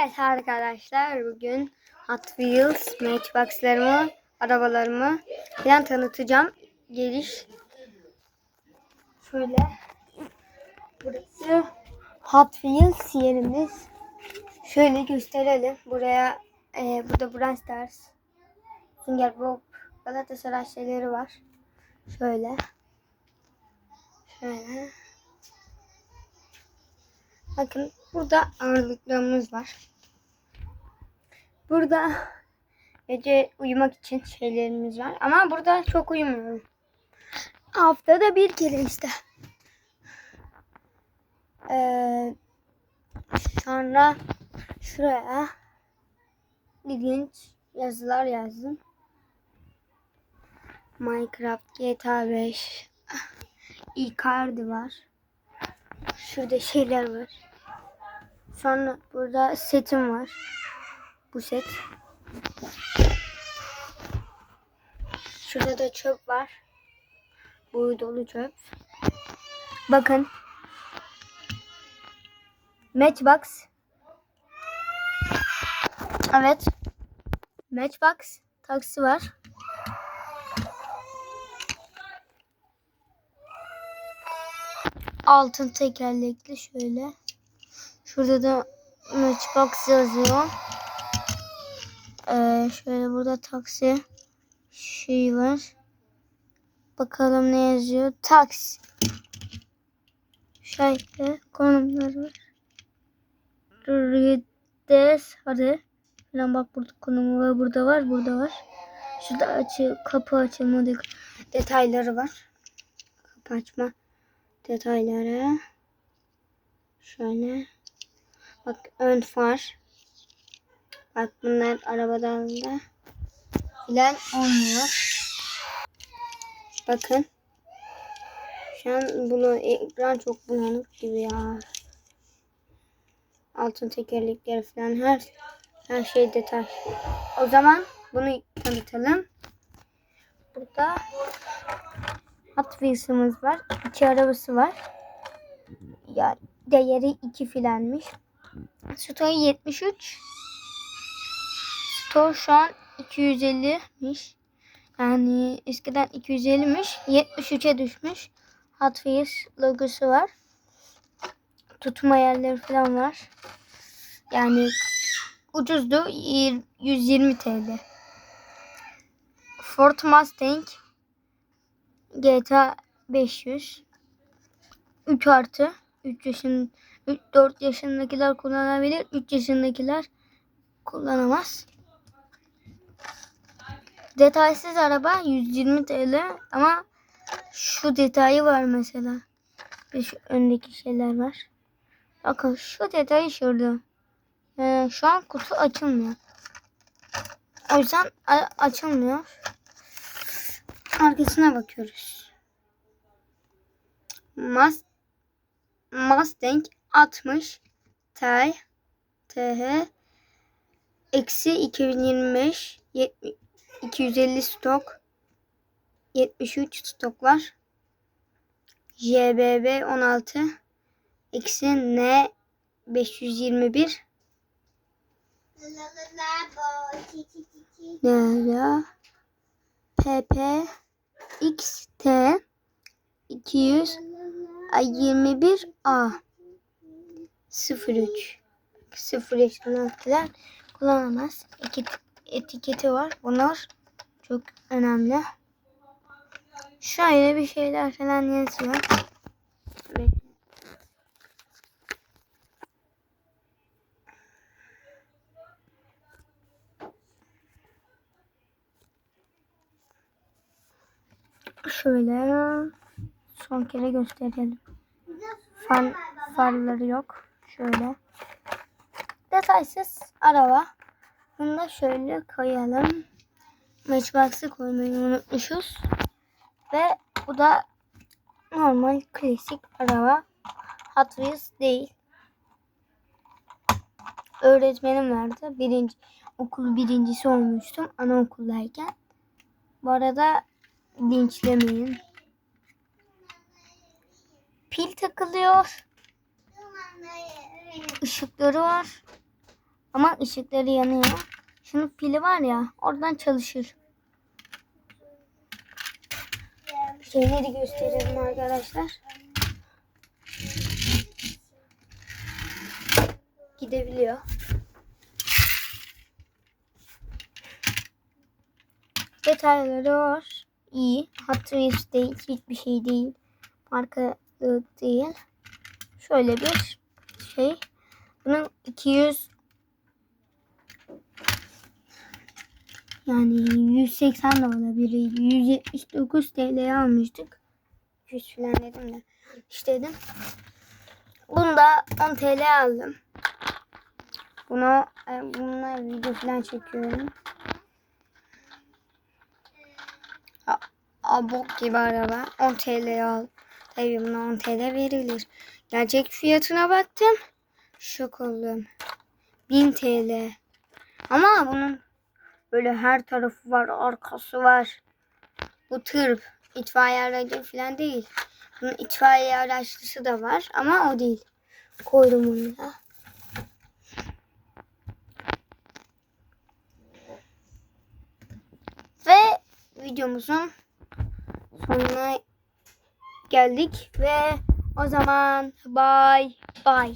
Evet arkadaşlar bugün Hot Wheels Matchbox'larımı, arabalarımı falan tanıtacağım. Geliş şöyle burası Hot Wheels yerimiz. Şöyle gösterelim. Buraya e, burada Brawl Stars, Sünger Bob, Galatasaray şeyleri var. Şöyle. Bakın burada ağırlıklarımız var. Burada gece uyumak için şeylerimiz var. Ama burada çok uyumuyorum. Haftada bir kere işte. Ee, sonra şuraya ilginç yazılar yazdım. Minecraft, GTA 5, Icardi var. Şurada şeyler var. Sonra burada setim var. Bu set. Şurada da çöp var. Bu dolu çöp. Bakın. Matchbox. Evet. Matchbox taksi var. Altın tekerlekli şöyle. Şurada da Matchbox yazıyor. Ee, şöyle burada taksi şey var. Bakalım ne yazıyor. Taksi. Şöyle konumları var. Rides hadi. Falan bak burada konumu var. Burada var. Burada var. Şurada açı, kapı açılma de- detayları var. Kapı açma detayları. Şöyle. Bak ön far. Bak bunlar arabadan da filan olmuyor. Bakın. Şu an bunu ekran çok bulanık gibi ya. Altın tekerlekleri falan her her şey detay. O zaman bunu tanıtalım. Burada Hot Wheels'ımız var. İki arabası var. Ya değeri 2 filanmış. Stoğu 73. Stoğu şu an 250'miş. Yani eskiden 250'miş. 73'e düşmüş. Hot Wheels logosu var. Tutma yerleri falan var. Yani ucuzdu. yir- 120 TL. Ford Mustang GTA 500 3 artı 3 yaşın 3, 4 yaşındakiler kullanabilir. 3 yaşındakiler kullanamaz. Detaysız araba 120 TL ama şu detayı var mesela. Ve şu öndeki şeyler var. Bakın şu detayı şurada. Ee, şu an kutu açılmıyor. O yüzden açılmıyor. Arkasına bakıyoruz. Mas Mustang 60 T TH eksi 2025 70, 250 stok. 73 stok var. JBB 16 eksi N 521 Nerede? PP XT 200 ay 21 A 03 0 yaşındakiler kullanamaz. İki etiketi var. Bunlar çok önemli. Şöyle bir şeyler falan yazıyor. Şöyle son kere gösterelim. Far, farları yok. Şöyle. Detaysız araba. Bunu da şöyle koyalım. Matchbox'ı koymayı unutmuşuz. Ve bu da normal klasik araba. Hot Wheels değil. Öğretmenim vardı. Birinci, okul birincisi olmuştum anaokuldayken. Bu arada linçlemeyin. Pil takılıyor. Işıkları var. Ama ışıkları yanıyor. Şunun pili var ya oradan çalışır. Şeyleri gösterelim arkadaşlar. Gidebiliyor. Detayları var. İyi. Hot Wheels değil. Hiçbir şey değil. Marka değil. Şöyle bir şey. Bunun 200 yani 180 de olabilir. 179 TL'ye almıştık. 100 falan dedim de. İşte dedim. Bunu da 10 TL aldım. Bunu e, bununla video falan çekiyorum. Abok gibi araba. 10 TL al. Tabii buna 10 TL verilir. Gerçek fiyatına baktım. Şok oldum. 1000 TL. Ama bunun böyle her tarafı var, arkası var. Bu tır, itfaiye aracı falan değil. Bunun itfaiye araçlısı da var ama o değil. Koydum bunu da. Ve videomuzun sonuna geldik ve o zaman bye bye.